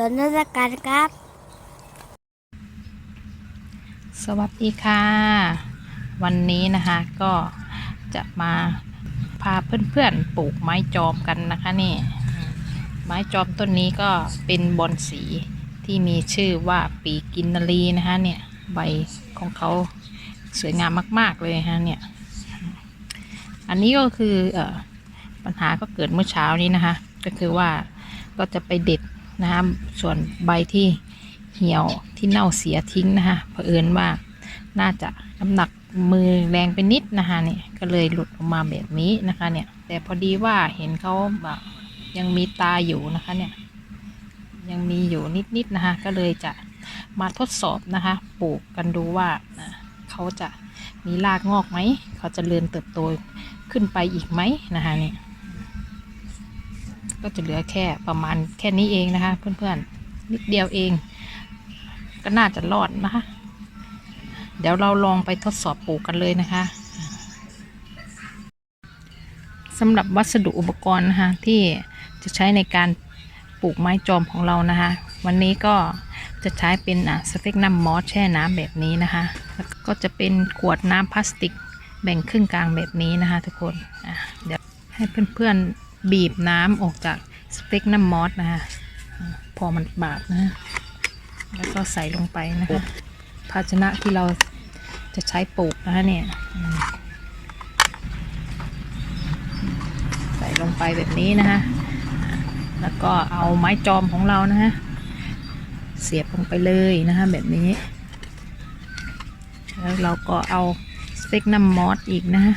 สนนาการครับ สวัสดีค่ะ วันนี้นะคะก็จะมาพาเพื่อนๆปลูกไม้จอมกันนะคะนี่ ไม้จอมต้นนี้ก็เป็นบอนสีที่มีชื่อว่าปีกินนารีนะคะเนี่ยใบของเขาสวยงามมาก ๆ เลยฮะเนี่ย อันนี้ก็คืออปัญหาก็เกิดเมื่อเช้านี้นะคะ ก็คือว่าก็จะไปเด็ด นะคะส่วนใบที่เหี่ยวที่เน่าเสียทิ้งนะคะเผอิญว่าน่าจะน้ำหนักมือแรงไปนิดนะคะเนี่ยก็เลยหลุดออกมาแบบนี้นะคะเนี่ย แต่พอดีว่าเห็นเขาแบบยังมีตาอยู่นะคะเนี่ย ยังมีอยู่นิดๆนะคะก็เลยจะมาทดสอบนะคะปลูกกันดูว่าเขาจะมีรากงอกไหม เขาจะเริญเติบโตขึ้นไปอีกไหมนะคะเนี่ย ก็จะเหลือแค่ประมาณแค่นี้เองนะคะ เพื่อนๆนิดเดียวเอง ก็น่าจะรอดนะคะ เดี๋ยวเราลองไปทดสอบปลูกกันเลยนะคะสำหรับวัสดุอุปกรณ์นะคะที่จะใช้ในการปลูกไม้จอมของเรานะคะ วันนี้ก็จะใช้เป็นอะสเฟกนัมมอสแช่น้ำแบบนี้นะคะ แล้วก็จะเป็นขวดน้ำพลาสติกแบ่งครึ่งกลางแบบนี้นะคะ ทุกคนอะเดี๋ยวให้เพื่อนๆ บีบน้ำออกจากสเฟกนัมมอสนะคะพอมันบาดนะ แล้วก็ใส่ลงไปนะคะภาชนะที่เราจะใช้ปลูกนะคะเนี่ยใส่ลงไปแบบนี้นะคะแล้วก็เอาไม้จอมของเรานะฮะเสียบลงไปเลยนะคะแบบนี้ แล้วเราก็เอาสเปกนัมมอสอีกนะฮะ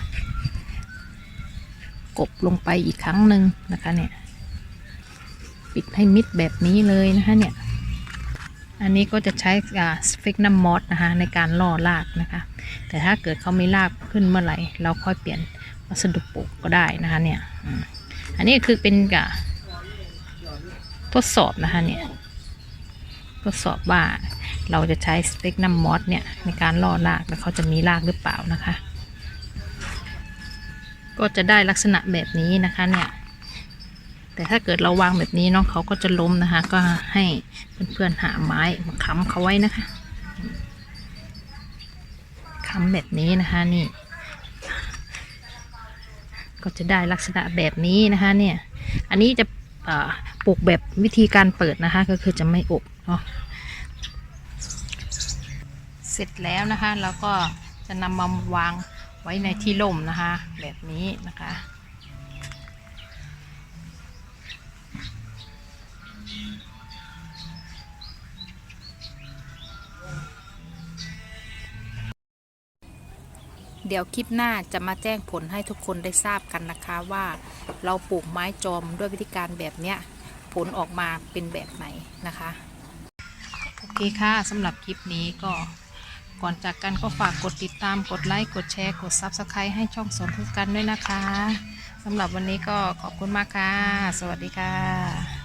กบลงไปอีกครั้งหนึ่งนะคะเนี่ย ปิดให้มิดแบบนี้เลยนะคะเนี่ย อันนี้ก็จะใช้สเฟกนัมมอสนะคะในการล่อรากนะคะ แต่ถ้าเกิดเขาไม่รากขึ้นเมื่อไหร่ เราค่อยเปลี่ยนวัสดุปลูกก็ได้นะคะเนี่ย อันนี้คือเป็นกะทดสอบนะคะเนี่ยทดสอบว่าเราจะใช้สเปกนัมมอสเนี่ยในการล่อรากแล้วเขาจะมีรากหรือเปล่านะคะ ก็จะได้ลักษณะแบบนี้นะคะเนี่ย แต่ถ้าเกิดเราวางแบบนี้เนาะเขาก็จะล้มนะคะ ก็ให้เพื่อนๆหาไม้มาค้ำเขาไว้นะคะค้ำแบบนี้นะคะนี่ ก็จะได้ลักษณะแบบนี้นะคะเนี่ย อันนี้จะปลูกแบบวิธีการเปิดนะคะ ก็คือจะไม่อบเนาะเสร็จแล้วนะคะแล้วก็จะนำมาวาง ไว้ในที่ร่มนะคะ แบบนี้นะคะ เดี๋ยวคลิปหน้าจะมาแจ้งผลให้ทุกคนได้ทราบกันนะคะว่าเราปลูกไม้จอมด้วยวิธีการแบบเนี้ยผลออกมาเป็นแบบไหนนะคะ โอเคค่ะสำหรับคลิปนี้ก็ ก่อนจากกันก็ฝากกดติดตามกดไลค์กดแชร์กด Subscribe ให้ช่องสนทุกกันด้วยนะคะสำหรับวันนี้ก็ขอบคุณมากค่ะ สวัสดีค่ะ